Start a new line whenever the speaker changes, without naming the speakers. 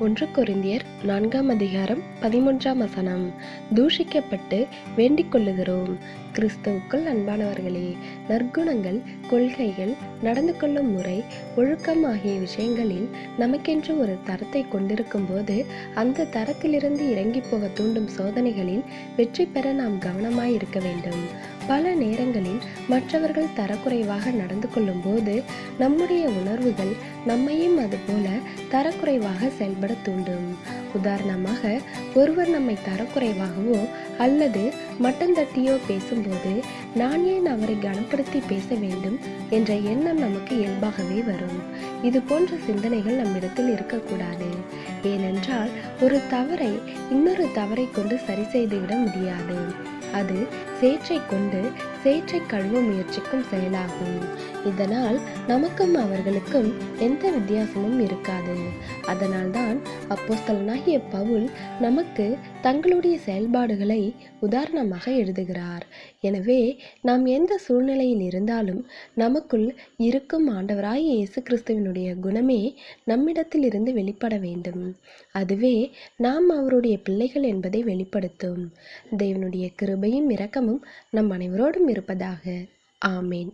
ஒன்று கொரிந்தியர் நான்காம் அதிகாரம் பதிமூன்றாம் வசனம். தூஷிக்கப்பட்டு வேண்டிக் கொள்ளுகிறோம். கிறிஸ்துவுக்குள் அன்பானவர்களே நற்குணங்கள் கொள்கைகள் நடந்து கொள்ளும் முறை ஒழுக்கம் ஆகிய விஷயங்களில் நமக்கென்று ஒரு தரத்தை கொண்டிருக்கும் போது அந்த தரத்திலிருந்து இறங்கி போக தூண்டும் சோதனைகளில் வெற்றி பெற நாம் கவனமாய் இருக்க வேண்டும். பல நேரங்களில் மற்றவர்கள் தரக்குறைவாக நடந்து கொள்ளும் போது நம்முடைய உணர்வுகள் நம்மையும் அதுபோல தரக்குறைவாக செயல்பட தூண்டும். உதாரணமாக ஒருவர் நம்மை தரக்குறைவாகவோ அல்லது மட்டம் தட்டியோ பேசும்போது நான் ஏன் அவரை கனப்படுத்தி பேச வேண்டும் என்ற எண்ணம் நமக்கு இயல்பாகவே வரும். இது போன்ற சிந்தனைகள் நம்மிடத்தில் இருக்கக்கூடாது. ஏனென்றால் ஒரு தவறை இன்னொரு தவறை கொண்டு சரி செய்துவிட முடியாது. அது சேற்றை கொண்டு சேற்றை கழுவ முயற்சிக்கும் செயலாகும். இதனால் நமக்கும் அவர்களுக்கும் எந்த வித்தியாசமும் இருக்காது. அதனால்தான் அப்போஸ்தலனாகிய பவுல் நமக்கு தங்களுடைய செயல்பாடுகளை உதாரணமாக எழுதுகிறார். எனவே நாம் எந்த சூழ்நிலையில் இருந்தாலும் நமக்குள் இருக்கும் ஆண்டவராய் இயேசு கிறிஸ்துவினுடைய குணமே நம்மிடத்தில் இருந்து வெளிப்பட வேண்டும். அதுவே நாம் அவருடைய பிள்ளைகள் என்பதை வெளிப்படுத்தும். தேவனுடைய கிருபையும் இரக்கமும் நம் அனைவரோடும் இருப்பதாக. ஆமேன்.